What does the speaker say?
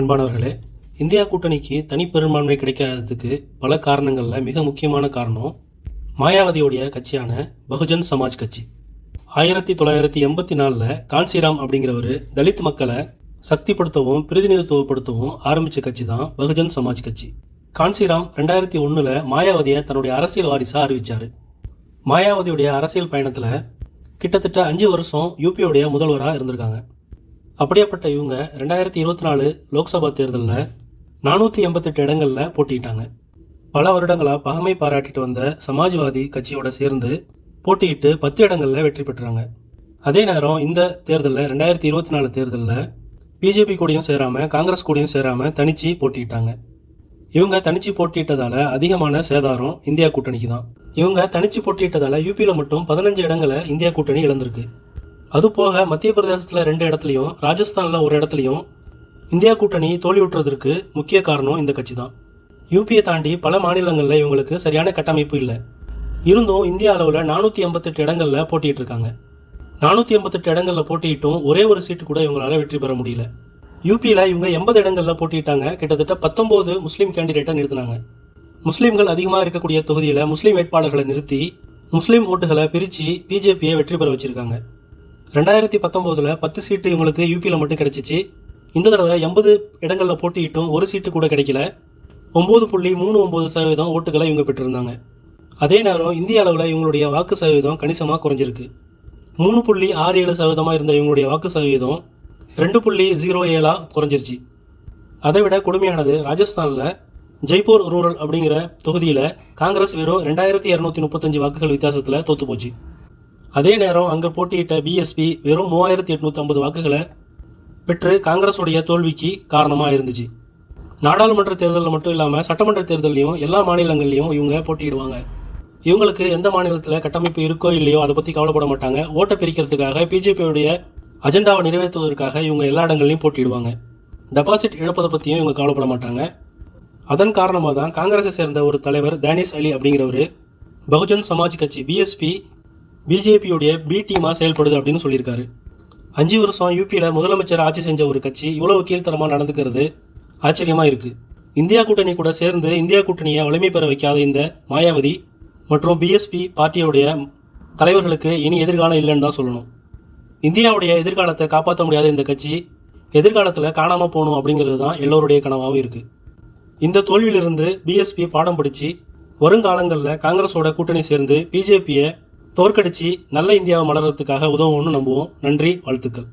அன்பானவர்களே இந்தியா கூட்டணிக்கு தனிப்பெரும்பான்மை கிடைக்காததுக்கு பல காரணங்களில் மிக முக்கியமான காரணம் மாயாவதியோடைய கட்சியான பகுஜன் சமாஜ் கட்சி. ஆயிரத்தி தொள்ளாயிரத்தி எண்பத்தி நாலில் கான்சிராம் அப்படிங்கிறவர் தலித் மக்களை சக்திப்படுத்தவும் பிரதிநிதித்துவப்படுத்தவும் ஆரம்பித்த கட்சி தான் பகுஜன் சமாஜ் கட்சி. கான்சிராம் ரெண்டாயிரத்தி ஒன்றில் மாயாவதியை தன்னுடைய அரசியல் வாரிசாக அறிவித்தார் மாயாவதியுடைய அரசியல் பயணத்தில் கிட்டத்தட்ட அஞ்சு வருஷம் யூபியோடைய முதல்வராக இருந்திருக்காங்க. அப்படியேப்பட்ட இவங்க ரெண்டாயிரத்தி இருபத்தி நாலு லோக்சபா தேர்தலில் நானூற்றி எண்பத்தெட்டு இடங்களில் போட்டியிட்டாங்க. பல வருடங்களாக பகமை பாராட்டிட்டு வந்த சமாஜ்வாதி கட்சியோட சேர்ந்து போட்டியிட்டு பத்து இடங்களில் வெற்றி பெற்றாங்க. அதே நேரம் இந்த தேர்தலில் ரெண்டாயிரத்தி இருபத்தி நாலு தேர்தலில் பிஜேபி கூடயும் சேராமல் காங்கிரஸ் கூடயும் சேராமல் தனிச்சு போட்டியிட்டாங்க. இவங்க தனிச்சு போட்டியிட்டதால அதிகமான சேதாரம் இந்தியா கூட்டணிக்கு தான். இவங்க தனிச்சு போட்டியிட்டதால யூபியில் மட்டும் பதினஞ்சு இடங்களை இந்தியா கூட்டணி இழந்திருக்கு. அது போக மத்திய பிரதேசத்தில் ரெண்டு இடத்துலையும் ராஜஸ்தானில் ஒரு இடத்துலையும் இந்தியா கூட்டணி தோல்வியுற்றதற்கு முக்கிய காரணம் இந்த கட்சி தான் யூபியை தாண்டி பல மாநிலங்களில் இவங்களுக்கு சரியான கட்டமைப்பு இல்லை. இருந்தும் இந்திய அளவில் நானூற்றி எண்பத்தெட்டு இடங்களில் போட்டிட்டு இருக்காங்க. நானூற்றி எண்பத்தெட்டு இடங்களில் போட்டியிட்டும் ஒரே ஒரு சீட்டு கூட இவங்களால் வெற்றி பெற முடியல. யூபியில் இவங்க எண்பது இடங்களில் போட்டியிட்டாங்க. கிட்டத்தட்ட பத்தொம்போது முஸ்லீம் கேண்டிடேட்டை நிறுத்தினாங்க. முஸ்லீம்கள் அதிகமாக இருக்கக்கூடிய தொகுதியில் முஸ்லீம் வேட்பாளர்களை நிறுத்தி முஸ்லீம் ஓட்டுகளை பிரித்து பிஜேபியை வெற்றி பெற வச்சிருக்காங்க. ரெண்டாயிரத்தி பத்தொம்போதில் பத்து சீட்டு இவங்களுக்கு யூபியில் மட்டும் கிடச்சிச்சு. இந்த தடவை எண்பது இடங்களில் போட்டியிட்டும் ஒரு சீட்டு கூட கிடைக்கல. ஒம்பது புள்ளி மூணு ஒம்பது சதவீதம் ஓட்டுகளை இவங்க பெற்றிருந்தாங்க. அதே நேரம் இந்திய அளவில் இவங்களுடைய வாக்கு சதவீதம் கணிசமாக குறைஞ்சிருக்கு. மூணு புள்ளி ஆறு ஏழு சதவீதமாக இருந்த இவங்களுடைய வாக்கு சதவீதம் ரெண்டு புள்ளி ஜீரோ ஏழாக குறைஞ்சிருச்சு. அதை விட கொடுமையானது ராஜஸ்தானில் ஜெய்ப்பூர் ரூரல் அப்படிங்கிற தொகுதியில் காங்கிரஸ் வெறும் ரெண்டாயிரத்தி இரநூத்தி முப்பத்தஞ்சு வாக்குகள் வித்தியாசத்தில் தோத்து போச்சு. அதே நேரம் அங்கே போட்டியிட்ட பிஎஸ்பி வெறும் மூவாயிரத்தி எட்நூற்றி ஐம்பது வாக்குகளை பெற்று காங்கிரஸுடைய தோல்விக்கு காரணமாக இருந்துச்சு. நாடாளுமன்ற தேர்தலில் மட்டும் இல்லாமல் சட்டமன்ற தேர்தலையும் எல்லா மாநிலங்கள்லையும் இவங்க போட்டியிடுவாங்க. இவங்களுக்கு எந்த மாநிலத்தில் கட்டமைப்பு இருக்கோ இல்லையோ அதை பற்றி கவலைப்பட மாட்டாங்க. ஓட்டை பிரிக்கிறதுக்காக பிஜேபியுடைய அஜெண்டாவை நிறைவேற்றுவதற்காக இவங்க எல்லா இடங்கள்லையும் போட்டியிடுவாங்க. டெபாசிட் இழப்பதை பற்றியும் இவங்க கவலைப்பட மாட்டாங்க. அதன் காரணமாக தான் காங்கிரஸை சேர்ந்த ஒரு தலைவர் தானிஷ் அலி அப்படிங்கிறவர் பகுஜன் சமாஜ் கட்சி பிஎஸ்பி பிஜேபியுடைய பி டீமாக செயல்படுது அப்படின்னு சொல்லியிருக்காரு. அஞ்சு வருஷம் யூபியில் முதலமைச்சர் ஆட்சி செஞ்ச ஒரு கட்சி இவ்வளவு கீழ்த்தரமாக நடந்துக்கிறது ஆச்சரியமாக இருக்குது இந்தியா கூட்டணி கூட சேர்ந்து இந்தியா கூட்டணியை வலிமை பெற வைக்காத இந்த மாயாவதி மற்றும் பிஎஸ்பி பார்ட்டியுடைய தலைவர்களுக்கு இனி எதிர்காலம் இல்லைன்னு தான் சொல்லணும். இந்தியாவுடைய எதிர்காலத்தை காப்பாற்ற முடியாத இந்த கட்சி எதிர்காலத்தில் காணாமல் போகணும் அப்படிங்கிறது தான் எல்லோருடைய கனவாகவும் இருக்குது இந்த தோல்வியிலிருந்து பிஎஸ்பி பாடம் படித்து வருங்காலங்களில் காங்கிரஸோட கூட்டணி சேர்ந்து பிஜேபியை தோற்கடிச்சு நல்ல இந்தியாவை மலர்றதுக்காக உதவும்னு நம்புவோம். நன்றி வாழ்த்துக்கள்.